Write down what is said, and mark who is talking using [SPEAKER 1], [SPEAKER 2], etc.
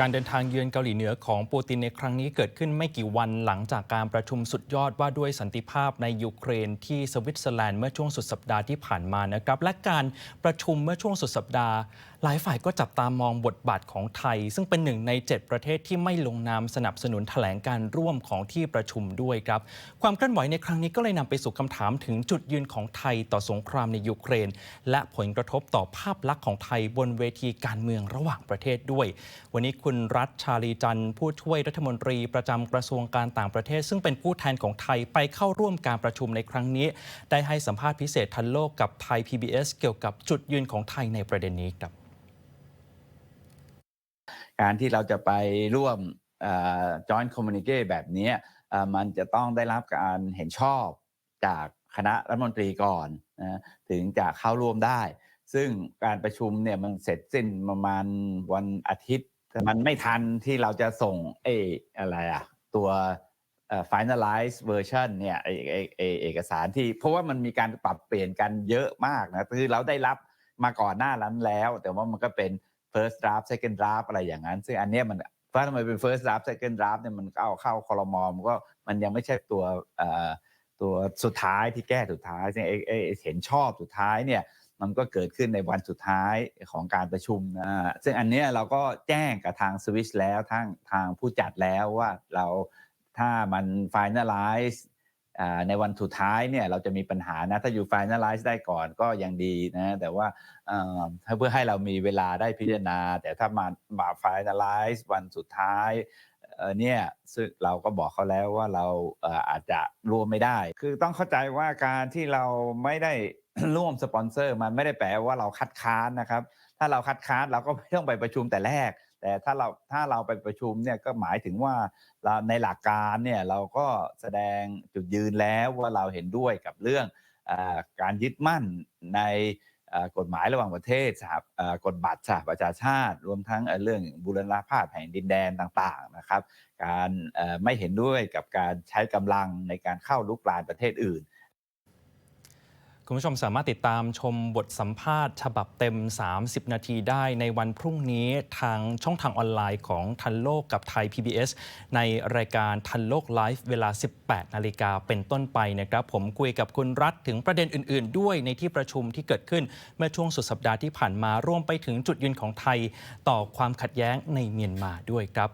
[SPEAKER 1] การเดินทางเยือนเกาหลีเหนือของปูตินในครั้งนี้เกิดขึ้นไม่กี่วันหลังจากการประชุมสุดยอดว่าด้วยสันติภาพในยูเครนที่สวิตเซอร์แลนด์เมื่อช่วงสุดสัปดาห์ที่ผ่านมานะครับ และการประชุมเมื่อช่วงสุดสัปดาห์ หลายฝ่ายก็จับตามองบทบาทของไทย ซึ่งเป็นหนึ่งใน 7 ประเทศที่ไม่ลงนามสนับสนุนแถลงการร่วมของที่ประชุมด้วยครับ ความเคลื่อนไหวในครั้งนี้ก็เลยนำไปสู่คำถามถึงจุดยืนของไทยต่อสงครามในยูเครน และผลกระทบต่อภาพลักษณ์ของไทยบนเวทีการเมืองระหว่างประเทศด้วย วันนี้คุณรัฐชาลีจันทร์ผู้ช่วยรัฐมนตรีประจำกระทรวงการต่างประเทศ ซึ่งเป็นผู้แทนของไทยไปเข้าร่วมการประชุมในครั้งนี้ ได้ให้สัมภาษณ์พิเศษทันโลกกับไทย PBS เกี่ยวกับจุดยืนของไทยในประเด็นนี้ครับ
[SPEAKER 2] การที่เราจะไปร่วมจอยน์คอมมูนิเกแบบนี้มันจะต้องได้รับการเห็นชอบจากคณะรัฐมนตรีก่อนนะถึงจะเข้าร่วมได้ ซึ่งการประชุมเนี่ยมันเสร็จสิ้นประมาณวันอาทิตย์ มันไม่ทันที่เราจะส่งเออะไรอะตัว finalize version เนี่ยไอไอไอเอกสารที่เพราะว่ามันมีการปรับเปลี่ยนกันเยอะมากนะคือเราได้รับมาก่อนหน้านั้นแล้ว แต่ว่ามันก็เป็น first draft second draft อะไรอย่างนั้น ซึ่งอันเนี้ยมันเพราะทำไมเป็น first draft second draft เนี่ยมันเข้าเข้าคอรมอมันก็มันยังไม่ใช่ตัวตัวสุดท้ายที่แก้สุดท้ายซึ่งไอ้ไอ้ไอ้เห็นชอบสุดท้ายเนี่ย มันก็เกิดขึ้นในวันสุดท้ายของการประชุมนะซึ่งอันนี้เราก็แจ้งกับทางสวิสแล้วทางทางผู้จัดแล้วว่าเราถ้ามัน finalize ในวันสุดท้ายเนี่ยเราจะมีปัญหานะ ถ้าอยู่ finalize ได้ก่อนก็ยังดีนะแต่ว่าเอ่อถ้าเพื่อให้เรามีเวลาได้พิจารณา แต่ถ้ามามา finalize วันสุดท้ายเนี่ยซึ่งเราก็บอกเขาแล้วว่าเราอาจจะรวมไม่ได้ คือต้องเข้าใจว่าการที่เราไม่ได้ ร่วมสปอนเซอร์มันไม่ได้แปลว่าเราคัดค้านนะครับ ถ้าเราคัดค้านเราก็ไม่ต้องไปประชุมแต่แรก แต่ถ้าเราถ้าเราไปประชุมเนี่ยก็หมายถึงว่าเราในหลักการเนี่ยเราก็แสดงจุดยืนแล้วว่าเราเห็นด้วยกับเรื่องอการยึดมั่นในกฎหมายระหว่างประเทศสหกฎบัตรสหประชาชาติ รวมทั้งเรื่องบูรณภาพแห่งดินแดนต่างๆนะครับ การไม่เห็นด้วยกับการใช้กำลังในการเข้าลุกลานประเทศอื่น
[SPEAKER 1] คุณผู้ชมสามารถติดตามชมบทสัมภาษณ์ ฉบับเต็ม 30 นาทีได้ในวันพรุ่งนี้ทางช่องทางออนไลน์ของทันโลกกับไทย PBS ในรายการทันโลกไลฟ์เวลา 18 นาฬิกาเป็นต้นไปนะครับ ผมคุยกับคุณรัฐถึงประเด็นอื่น ๆ ด้วยในที่ประชุมที่เกิดขึ้น เมื่อช่วงสุดสัปดาห์ที่ผ่านมาร่วมไปถึงจุดยืนของไทย ต่อความขัดแย้งในเมียนมาด้วยครับ